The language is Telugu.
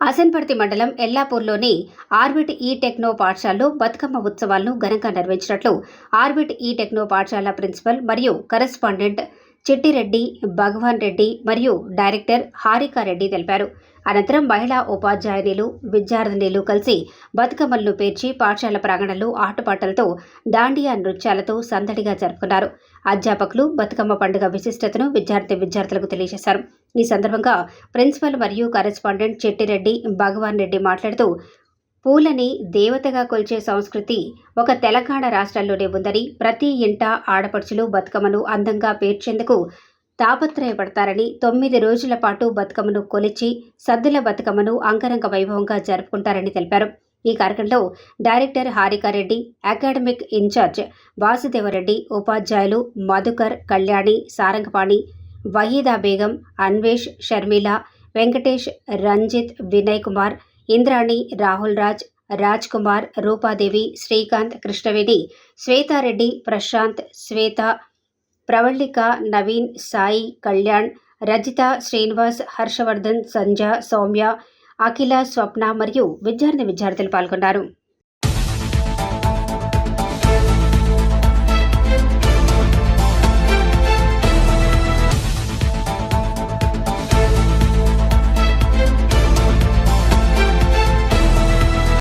అసన్పర్తి మండలం ఎల్లాపూర్లోని ఆర్బిట్ ఈ టెక్నో పాఠశాలలో బతుకమ్మ ఉత్సవాలను ఘనంగా నిర్వహించినట్లు ఆర్బిట్ ఈ టెక్నో పాఠశాల ప్రిన్సిపల్ మరియు కరెస్పాండెంట్ చిట్టిరెడ్డి భగవాన్ రెడ్డి మరియు డైరెక్టర్ హారికారెడ్డి తెలిపారు. అనంతరం మహిళా ఉపాధ్యాయునిలు విద్యార్థినిలు కలిసి బతుకమ్మలను పేర్చి పాఠశాల ప్రాంగణంలో ఆటపాటలతో దాండియా నృత్యాలతో సందడిగా జరుపుకున్నారు. అధ్యాపకులు బతుకమ్మ పండుగ విశిష్టతను విద్యార్థి విద్యార్థులకు తెలియజేశారు. ఈ సందర్భంగా ప్రిన్సిపల్ మరియు కరెస్పాండెంట్ చెట్టిరెడ్డి భగవాన్ రెడ్డి మాట్లాడుతూ పూలని దేవతగా కొల్చే సంస్కృతి ఒక తెలంగాణ రాష్ట్రంలోనే ఉందని ప్రతి ఇంట ఆడపడుచులు బతుకమ్మను అందంగా పేర్చేందుకు తాపత్రయపడతారని తొమ్మిది రోజుల పాటు బతుకమ్మను కొలిచి సద్దుల బతుకమ్మను అంగరంగ వైభవంగా జరుపుకుంటారని తెలిపారు. ఈ కార్యక్రమంలో director Harika Reddy academic incharge Vasudeva Reddy ఉపాధ్యాయులు మధుకర్ కళ్యాణి సారంగపాణి వహీదా బేగం అన్వేష్ షర్మిల వెంకటేష్ రంజిత్ వినయ్ కుమార్ ఇంద్రాణి రాహుల్ రాజ్ రాజ్ కుమార్ రూపాదేవి శ్రీకాంత్ కృష్ణవేణి శ్వేతారెడ్డి ప్రశాంత్ శ్వేత ప్రవళిక నవీన్ సాయి కళ్యాణ్ రజిత శ్రీనివాస్ హర్షవర్ధన్ సంజ సౌమ్య అఖిల స్వప్న మరియు విద్యార్థి విద్యార్థులు పాల్గొన్నారు.